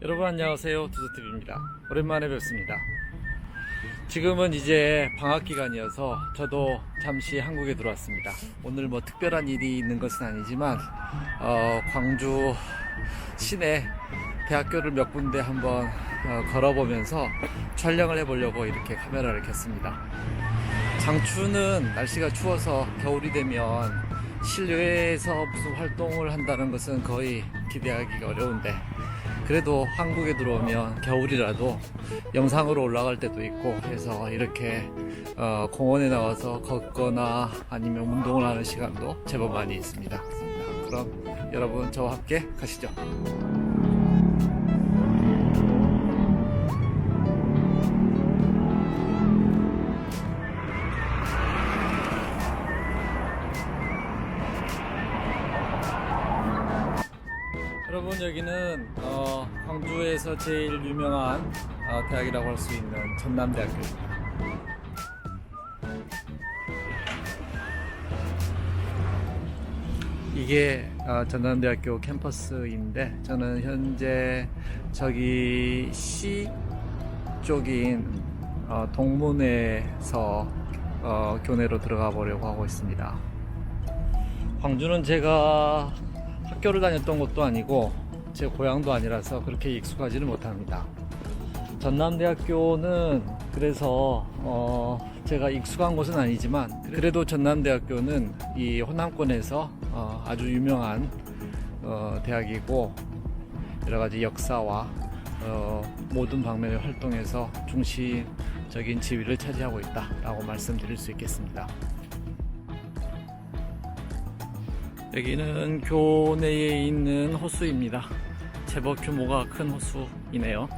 여러분 안녕하세요. 두두TV입니다. 오랜만에 뵙습니다. 지금은 이제 방학 기간이어서 저도 잠시 한국에 들어왔습니다. 오늘 뭐 특별한 일이 있는 것은 아니지만 어, 광주 시내 대학교를 몇 군데 한번 어, 걸어보면서 촬영을 해보려고 이렇게 카메라를 켰습니다. 장추는 날씨가 추워서 겨울이 되면 실외에서 무슨 활동을 한다는 것은 거의 기대하기가 어려운데 그래도 한국에 들어오면 겨울이라도 영상으로 올라갈 때도 있고 해서 이렇게 어, 공원에 나와서 걷거나 아니면 운동을 하는 시간도 제법 많이 있습니다. 그럼 여러분 저와 함께 가시죠. 여러분 여기는 어, 광주에서 제일 유명한 어, 대학이라고 할 수 있는 전남대학교입니다. 이게 어, 전남대학교 캠퍼스인데 저는 현재 저기 시 쪽인 어, 동문회에서 어, 교내로 들어가 보려고 하고 있습니다. 광주는 제가 학교를 다녔던 것도 아니고 제 고향도 아니라서 그렇게 익숙하지는 못합니다. 전남대학교는 그래서 어 제가 익숙한 곳은 아니지만 그래도 전남대학교는 이 호남권에서 어 아주 유명한 어 대학이고 여러 가지 역사와 어 모든 방면의 활동에서 중심적인 지위를 차지하고 있다라고 말씀드릴 수 있겠습니다. 여기는 교내에 있는 호수입니다. 제법 규모가 큰 호수이네요.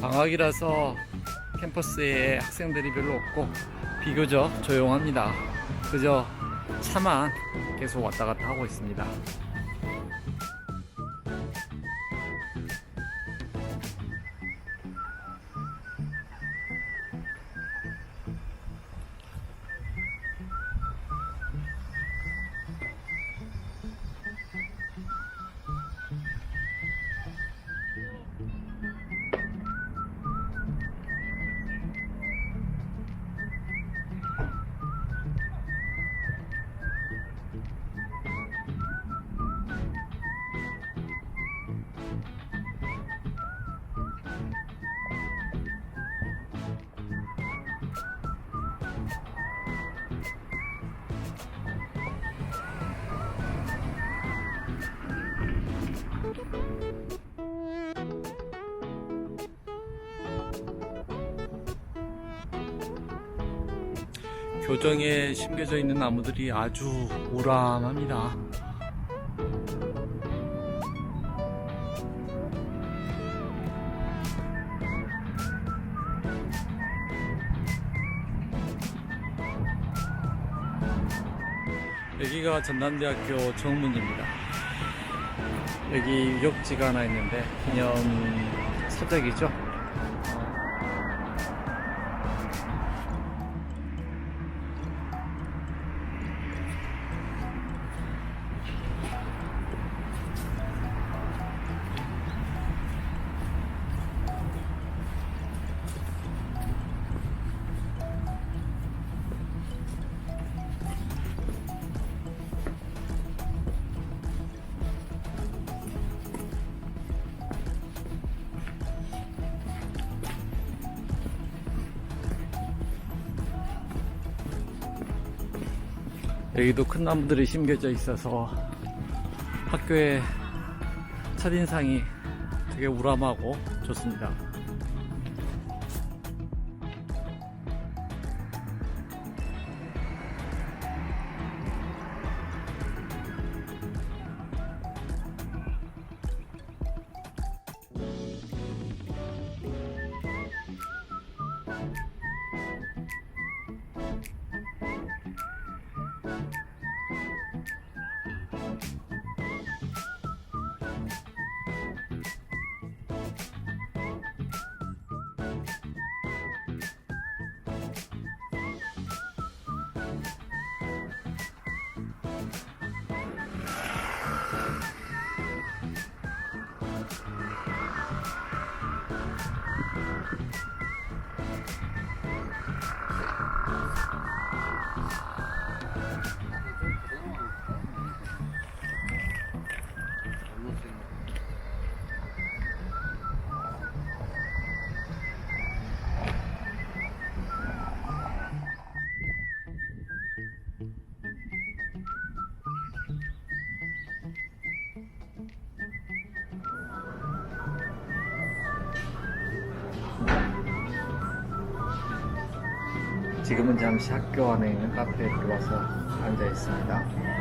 방학이라서 캠퍼스에 학생들이 별로 없고 비교적 조용합니다. 그저 차만 계속 왔다 갔다 하고 있습니다. 교정에 심겨져 있는 나무들이 아주 우람합니다. 여기가 전남대학교 정문입니다. 여기 유적지가 하나 있는데 기념 서적이죠. 여기도 큰 나무들이 심겨져 있어서 학교의 첫인상이 되게 우람하고 좋습니다. 잠시 학교 안에 있는 카페에 들어와서 앉아 있습니다.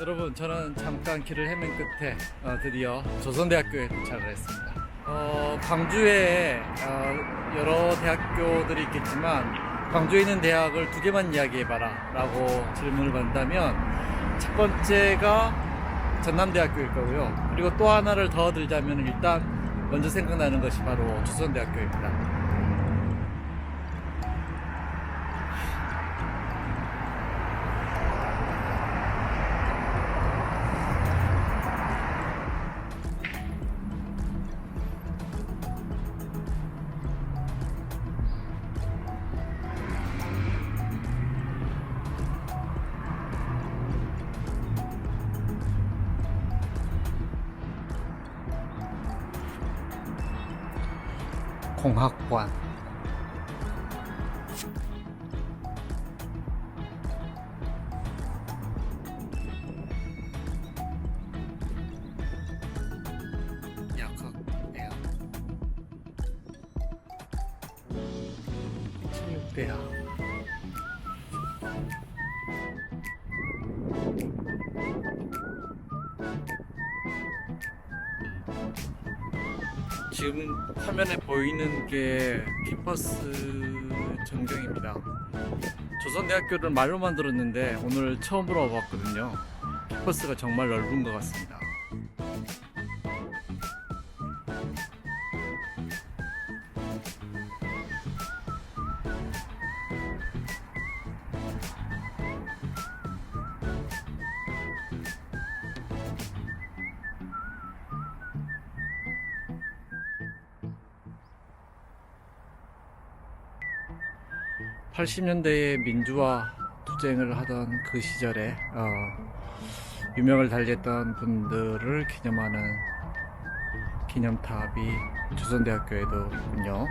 여러분 저는 잠깐 길을 헤맨 끝에 어, 드디어 조선대학교에 도착을 했습니다. 어, 광주에 어, 여러 대학교들이 있겠지만 광주에 있는 대학을 두 개만 이야기해봐라 라고 질문을 받는다면 첫 번째가 전남대학교일 거고요. 그리고 또 하나를 더 들자면 일단 먼저 생각나는 것이 바로 조선대학교입니다. 공학관 약학대학 체육대학 지금 화면에 보이는 게 캠퍼스 전경입니다. 조선대학교를 말로만 들었는데 오늘 처음으로 와봤거든요. 캠퍼스가 정말 넓은 것 같습니다. 팔십 년대에 민주화 투쟁을 하던 그 시절에 어, 유명을 달리했던 분들을 기념하는 기념탑이 조선대학교에도 있군요.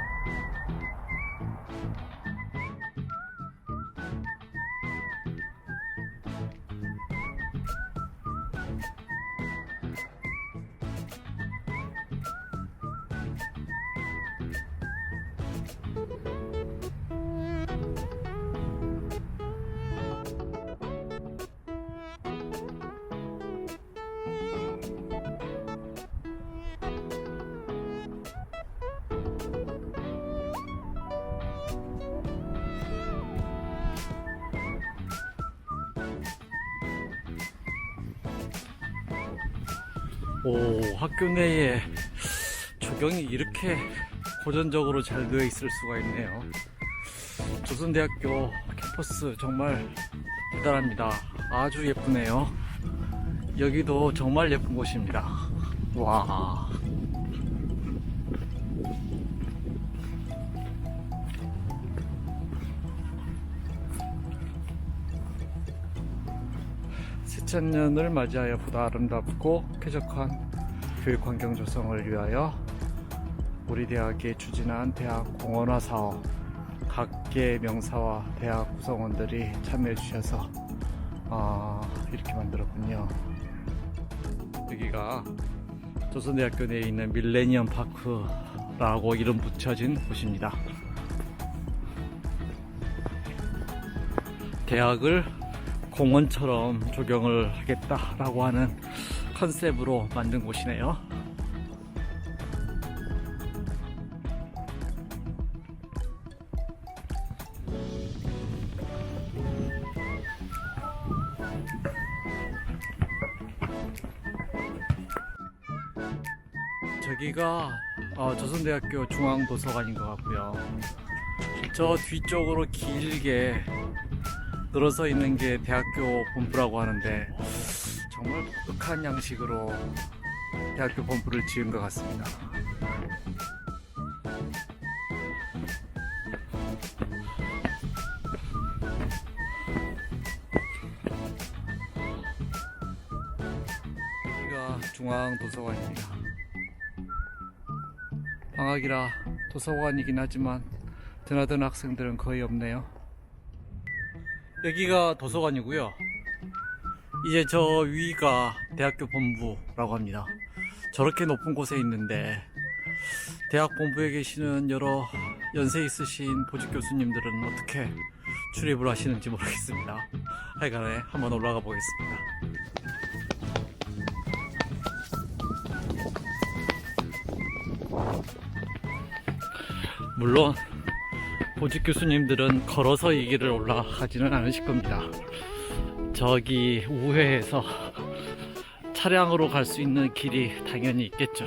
오, 학교 내에 조경이 이렇게 고전적으로 잘 되어 있을 수가 있네요. 조선대학교 캠퍼스 정말 대단합니다. 아주 예쁘네요. 여기도 정말 예쁜 곳입니다. 와. 새천년을 맞이하여 보다 아름답고 쾌적한 교육 환경 조성을 위하여 우리 대학이 추진한 대학 공원화 사업 각계 명사와 대학 구성원들이 참여해 주셔서 아, 이렇게 만들었군요. 여기가 조선대학교 내에 있는 밀레니엄 파크라고 이름 붙여진 곳입니다. 대학을 공원처럼 조경을 하겠다라고 하는 컨셉으로 만든 곳이네요. 저기가 어, 조선대학교 중앙도서관인 것 같고요. 저 뒤쪽으로 길게 늘어서 있는 게 대학교 본부라고 하는데 정말 독특한 양식으로 대학교 본부를 지은 것 같습니다. 여기가 중앙도서관입니다. 방학이라 도서관이긴 하지만 드나드는 학생들은 거의 없네요. 여기가 도서관이고요. 이제 저 위가 대학교 본부라고 합니다. 저렇게 높은 곳에 있는데 대학 본부에 계시는 여러 연세 있으신 보직 교수님들은 어떻게 출입을 하시는지 모르겠습니다. 하여간에 한번 올라가 보겠습니다. 물론 보직 교수님들은 걸어서 이 길을 올라가지는 않으실 겁니다. 저기 우회에서 차량으로 갈 수 있는 길이 당연히 있겠죠.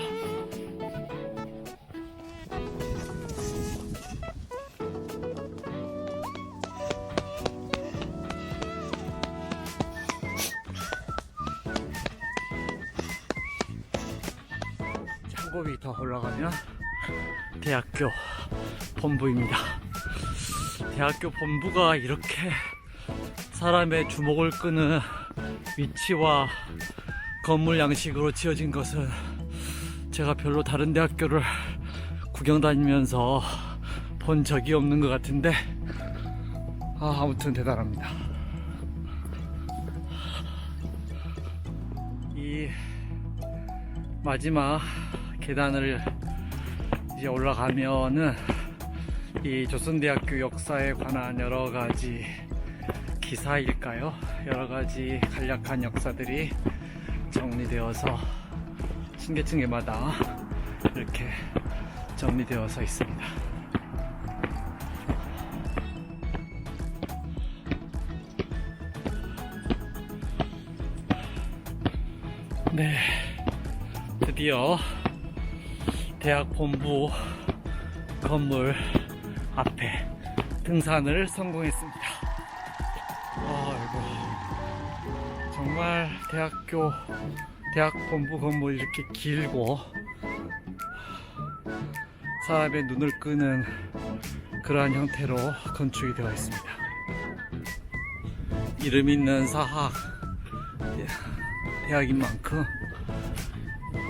한곱이 더 올라가면 대학교 본부입니다. 대학교 본부가 이렇게 사람의 주목을 끄는 위치와 건물 양식으로 지어진 것은 제가 별로 다른 대학교를 구경 다니면서 본 적이 없는 것 같은데 아, 아무튼 대단합니다. 이 마지막 계단을 이제 올라가면은 이 조선대학교 역사에 관한 여러 가지 기사일까요? 여러 가지 간략한 역사들이 정리되어서 층계층계마다 이렇게 정리되어서 있습니다. 네, 드디어 대학 본부 건물 앞에 등산을 성공했습니다. 아이고 정말 대학교 대학 본부 건물 이렇게 길고 사람의 눈을 끄는 그러한 형태로 건축이 되어 있습니다. 이름 있는 사학 대학인 만큼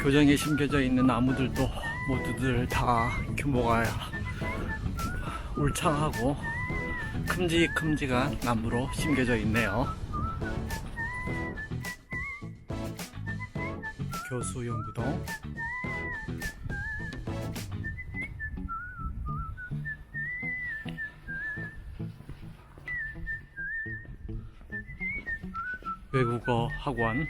교정에 심겨져 있는 나무들도 모두들 다 규모가 울창하고 큼직큼직한 나무로 심겨져 있네요. 교수 연구동 외국어 학원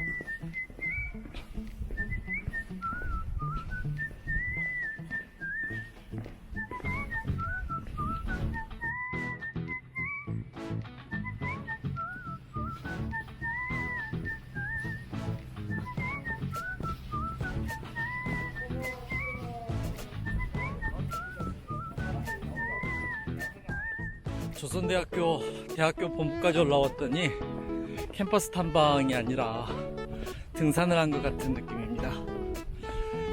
조선대학교 대학교 본부까지 올라왔더니 캠퍼스 탐방이 아니라 등산을 한 것 같은 느낌입니다.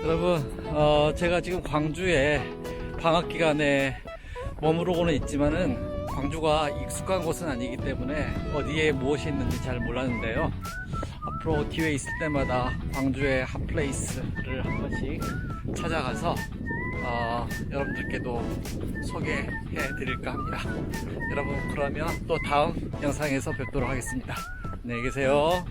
여러분, 어, 제가 지금 광주에 방학 기간에 머무르고는 있지만은 광주가 익숙한 곳은 아니기 때문에 어디에 무엇이 있는지 잘 몰랐는데요. 앞으로 기회 있을 때마다 광주의 핫플레이스를 한 번씩 찾아가서 어, 여러분들께도 소개해 드릴까 합니다. 여러분 그러면 또 다음 영상에서 뵙도록 하겠습니다. 안녕히 계세요.